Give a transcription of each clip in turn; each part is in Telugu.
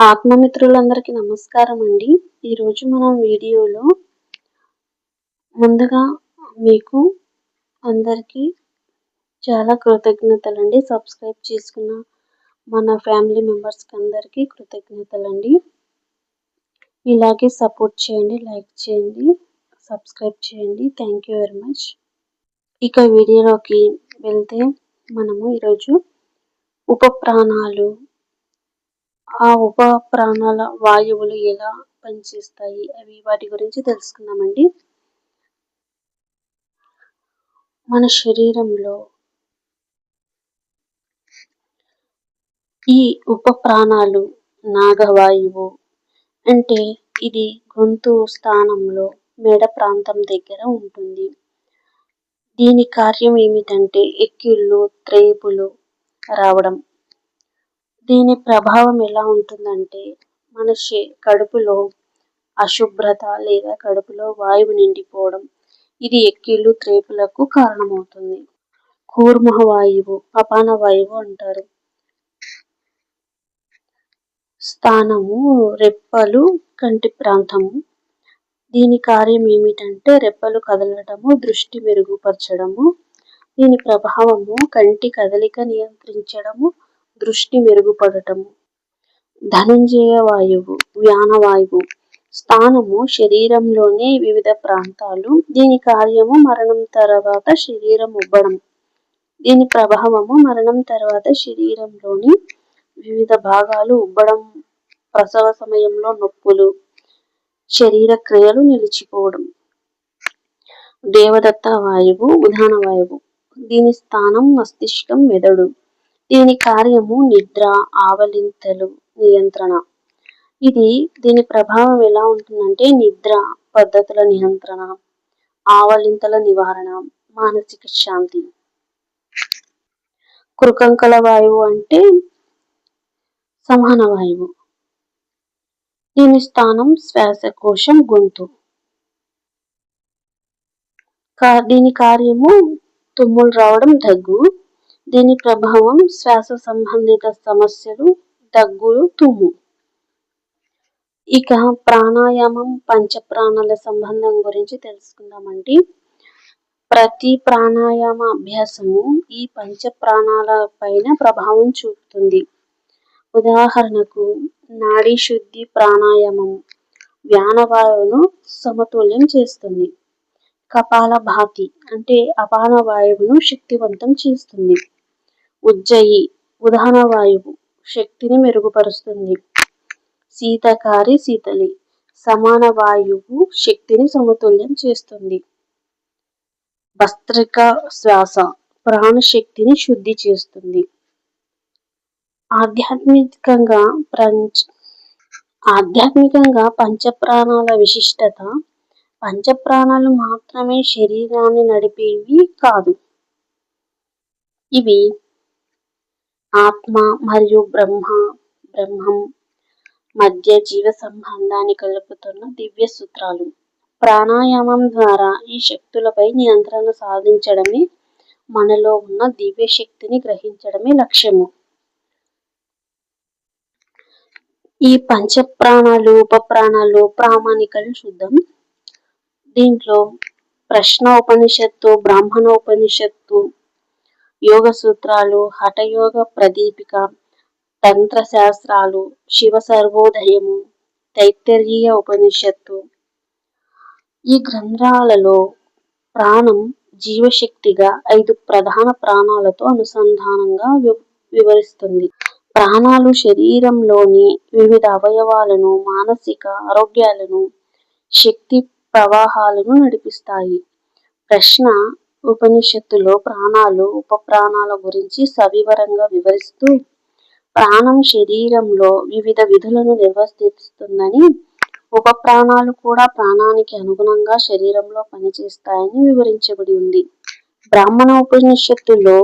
ఆత్మమిత్రులందరికీ నమస్కారం అండి ఈరోజు మనం వీడియోలో ముందుగా మీకు అందరికీ చాలా కృతజ్ఞతలండి. సబ్స్క్రైబ్ చేసుకున్న మన ఫ్యామిలీ మెంబర్స్కి అందరికీ కృతజ్ఞతలండి. ఇలాగే సపోర్ట్ చేయండి లైక్ చేయండి సబ్స్క్రైబ్ చేయండి. Thank you very much. ఇక వీడియోలోకి వెళ్తే మనము ఈరోజు ఉప ప్రాణాలు ఆ ఉప ప్రాణాల వాయువులు ఎలా పనిచేస్తాయి? అవి వాటి గురించి తెలుసుకుందామండి. మన శరీరంలో ఈ ఉప ప్రాణాలు నాగవాయువు అంటే ఇది గొంతు స్థానంలో మెడ ప్రాంతం దగ్గర ఉంటుంది. దీని కార్యం ఏమిటంటే ఎక్కిళ్ళు త్రేపులు రావడం. దీని ప్రభావం ఎలా ఉంటుందంటే మన కడుపులో అశుభ్రత లేదా కడుపులో వాయువు నిండిపోవడం ఇది ఎక్కిళ్ళు త్రేపులకు కారణమవుతుంది. కూర్మహ వాయువు అపాన వాయువు అంటారు. స్థానము రెప్పలు కంటి ప్రాంతము. దీని కార్యం ఏమిటంటే రెప్పలు కదలడము దృష్టి మెరుగుపరచడము. దీని ప్రభావము కంటి కదలిక నియంత్రించడము దృష్టి మెరుగుపడటము. ధనంజయ వాయువు వ్యానవాయువు స్థానము శరీరంలోని వివిధ ప్రాంతాలు. దీని కార్యము మరణం తర్వాత శరీరం ఉబ్బడం. దీని ప్రభావము మరణం తర్వాత శరీరంలోని వివిధ భాగాలు ఉబ్బడం ప్రసవ సమయంలో నొప్పులు శరీర క్రియలు నిలిచిపోవడం. దేవదత్త వాయువు ఉదాహరణ వాయువు. దీని స్థానం మస్తిష్కం మెదడు. దీని కార్యము నిద్ర ఆవలింతలు నియంత్రణ. ఇది దీని ప్రభావం ఎలా ఉంటుందంటే నిద్ర పద్ధతుల నియంత్రణ ఆవలింతల నివారణ మానసిక శాంతి. కృకంకల వాయువు అంటే సమాన వాయువు. దీని స్థానం శ్వాసకోశం గొంతు. దీని కార్యము తుమ్ములు రావడం దగ్గు దీని ప్రభావం శ్వాస సంబంధిత సమస్యలు దగ్గులు తుమ్ము. ఇక ప్రాణాయామం పంచప్రాణాల సంబంధం గురించి తెలుసుకుందామండి. ప్రతి ప్రాణాయామ అభ్యాసము ఈ పంచ ప్రాణాల పైన ప్రభావం చూపుతుంది. ఉదాహరణకు నాడీ శుద్ధి ప్రాణాయామం వ్యానవాయువును సమతుల్యం చేస్తుంది. కపాల భాతి అంటే అపాన వాయువును శక్తివంతం చేస్తుంది. ఉజ్జయి ఉదాహరణ వాయువు శక్తిని మెరుగుపరుస్తుంది. శీతకారి శీతలి సమాన వాయువు శక్తిని సమతుల్యం చేస్తుంది. భస్త్రిక శ్వాస ప్రాణశక్తిని శుద్ధి చేస్తుంది. ఆధ్యాత్మికంగా ప్రంచ్ ఆధ్యాత్మికంగా పంచప్రాణాల విశిష్టత పంచప్రాణాలు మాత్రమే శరీరాన్ని నడిపేవి కాదు. ఇవి ఆత్మ మరియు బ్రహ్మ బ్రహ్మం మధ్య జీవ సంబంధాన్ని కలుపుతున్న దివ్య సూత్రాలు. ప్రాణాయామం ద్వారా ఈ శక్తులపై నియంత్రణ సాధించడమే మనలో ఉన్న దివ్య శక్తిని గ్రహించడమే లక్ష్యము. ఈ పంచ ప్రాణాలు ఉప ప్రాణాలు ప్రామాణికలు చూద్దాం దీంట్లో ప్రశ్న ఉపనిషత్తు బ్రాహ్మణ ఉపనిషత్తు యోగ సూత్రాలు హఠయోగ ప్రదీపిక తంత్ర శాస్త్రాలు శివ సర్వోదయము తైత్తరీయ ఉపనిషత్తు. ఈ గ్రంథాలలో ప్రాణం జీవశక్తిగా ఐదు ప్రధాన ప్రాణాలతో అనుసంధానంగా వివరిస్తుంది. ప్రాణాలు శరీరంలోని వివిధ అవయవాలను మానసిక ఆరోగ్యాలను శక్తి ప్రవాహాలను నడిపిస్తాయి. ప్రశ్న ఉపనిషత్తులో ప్రాణాలు ఉప ప్రాణాల గురించి సవివరంగా వివరిస్తూ ప్రాణం శరీరంలో వివిధ విధులను నిర్వర్తిస్తుందని ఉప ప్రాణాలు కూడా ప్రాణానికి అనుగుణంగా శరీరంలో పనిచేస్తాయని వివరించబడి ఉంది. బ్రాహ్మణ ఉపనిషత్తులో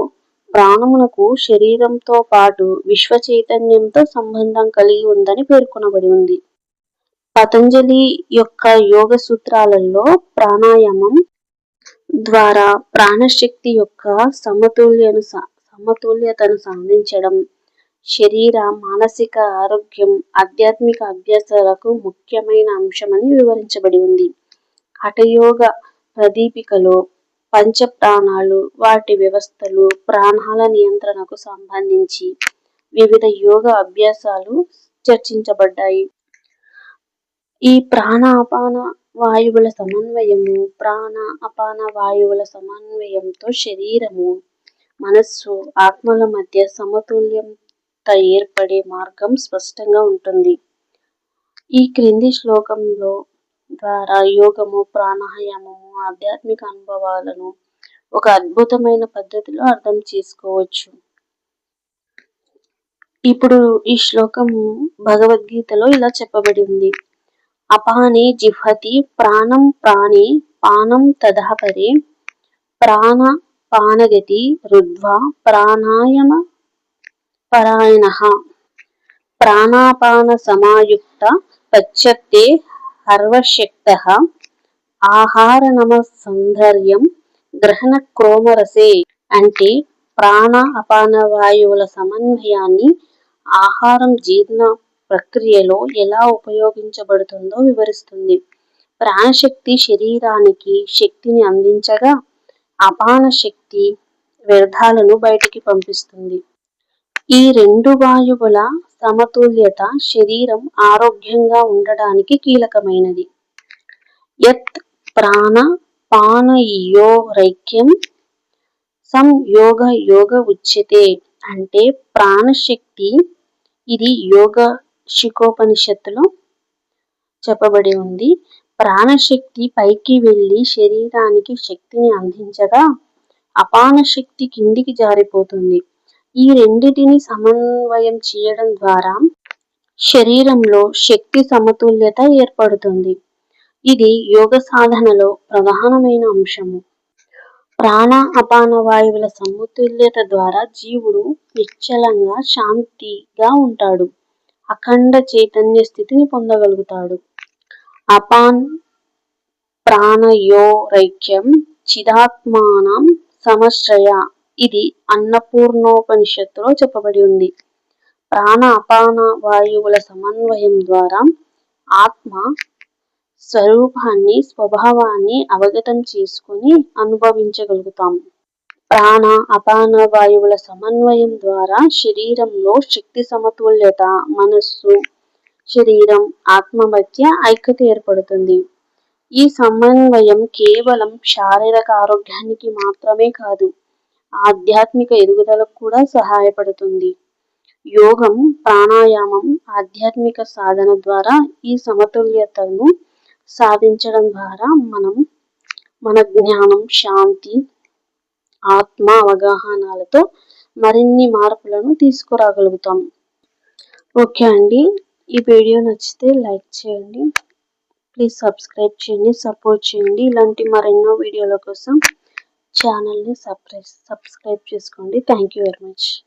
ప్రాణమునకు శరీరంతో పాటు విశ్వ చైతన్యంతో సంబంధం కలిగి ఉందని పేర్కొనబడి ఉంది. పతంజలి యొక్క యోగ సూత్రాలలో ప్రాణాయామం ద్వారా ప్రాణశక్తి యొక్క సమతుల్యను సమతుల్యతను సాధించడం శరీర మానసిక ఆరోగ్యం ఆధ్యాత్మిక అభ్యాసాలకు ముఖ్యమైన అంశమని వివరించబడి ఉంది. హఠయోగ ప్రదీపికలో పంచ ప్రాణాలు వాటి వ్యవస్థలు ప్రాణాల నియంత్రణకు సంబంధించి వివిధ యోగ అభ్యాసాలు చర్చించబడ్డాయి. ఈ ప్రాణాపాన వాయువుల సమన్వయము ప్రాణ అపాన వాయువుల సమన్వయంతో శరీరము మనస్సు ఆత్మల మధ్య సమతుల్యత ఏర్పడే మార్గం స్పష్టంగా ఉంటుంది. ఈ క్రింది శ్లోకంలో ద్వారా యోగము ప్రాణాయామము ఆధ్యాత్మిక అనుభవాలను ఒక అద్భుతమైన పద్ధతిలో అర్థం చేసుకోవచ్చు. ఇప్పుడు ఈ శ్లోకము భగవద్గీతలో ఇలా చెప్పబడి ఉంది. అపానే జిహ్వతి ప్రాణం ప్రాణి పానం తదాపరే ప్రాణ పానగతి రుద్వా ప్రాణాయమ పరాయణ. ప్రాణాపాన సమాయుక్త పశ్చత్తే హర్వశక్త. ఆహార నమ సౌందర్యం గ్రహణ క్రోమరసే అంటే ప్రాణ అపాన వాయువుల సమన్వయాన్ని ఆహారం జీర్ణ ప్రక్రియలో ఎలా ఉపయోగించబడుతుందో వివరిస్తుంది. ప్రాణశక్తి శరీరానికి శక్తిని అందించగా అపాన శక్తి వ్యర్థాలను బయటికి పంపిస్తుంది. ఈ రెండు వాయువుల సమతుల్యత శరీరం ఆరోగ్యంగా ఉండడానికి కీలకమైనది. యత్ ప్రాణ పానయోరైక్యం సంయోగ యోగ ఉచ్యతే అంటే ప్రాణశక్తి ఇది యోగ శికోపనిషత్తులో చెప్పబడి ఉంది. ప్రాణశక్తి పైకి వెళ్ళి శరీరానికి శక్తిని అందించగా అపాన శక్తి కిందికి జారిపోతుంది. ఈ రెండిటిని సమన్వయం చేయడం ద్వారా శరీరంలో శక్తి సమతుల్యత ఏర్పడుతుంది. ఇది యోగ సాధనలో ప్రధానమైన అంశము. ప్రాణ అపాన వాయువుల సమతుల్యత ద్వారా జీవుడు నిశ్చలంగా శాంతిగా ఉంటాడు. అఖండ చైతన్య స్థితిని పొందగలుగుతాడు. అపాన్ ప్రాణయోరైక్యం చిదాత్మానం సమశ్రయ. ఇది అన్నపూర్ణోపనిషత్తులో చెప్పబడి ఉంది. ప్రాణ అపాన వాయువుల సమన్వయం ద్వారా ఆత్మ స్వరూపాన్ని స్వభావాన్ని అవగతం చేసుకుని అనుభవించగలుగుతాం. ప్రాణ అపాన వాయువుల సమన్వయం ద్వారా శరీరంలో శక్తి సమతుల్యత మనస్సు శరీరం ఆత్మ మధ్య ఐక్యత ఏర్పడుతుంది. ఈ సమన్వయం కేవలం శారీరక ఆరోగ్యానికి మాత్రమే కాదు ఆధ్యాత్మిక ఎదుగుదలకు కూడా సహాయపడుతుంది. యోగం ప్రాణాయామం ఆధ్యాత్మిక సాధన ద్వారా ఈ సమతుల్యతను సాధించడం ద్వారా మనం మన జ్ఞానం శాంతి ఆత్మ అవగాహనలతో మరిన్ని మార్పులను తీసుకురాగలుగుతాం. ఓకే అండి. ఈ వీడియో నచ్చితే లైక్ చేయండి. ప్లీజ్ సబ్స్క్రైబ్ చేయండి సపోర్ట్ చేయండి. ఇలాంటి మరెన్నో వీడియోల కోసం ఛానల్ని సబ్స్క్రైబ్ సబ్స్క్రైబ్ చేసుకోండి. Thank you very much.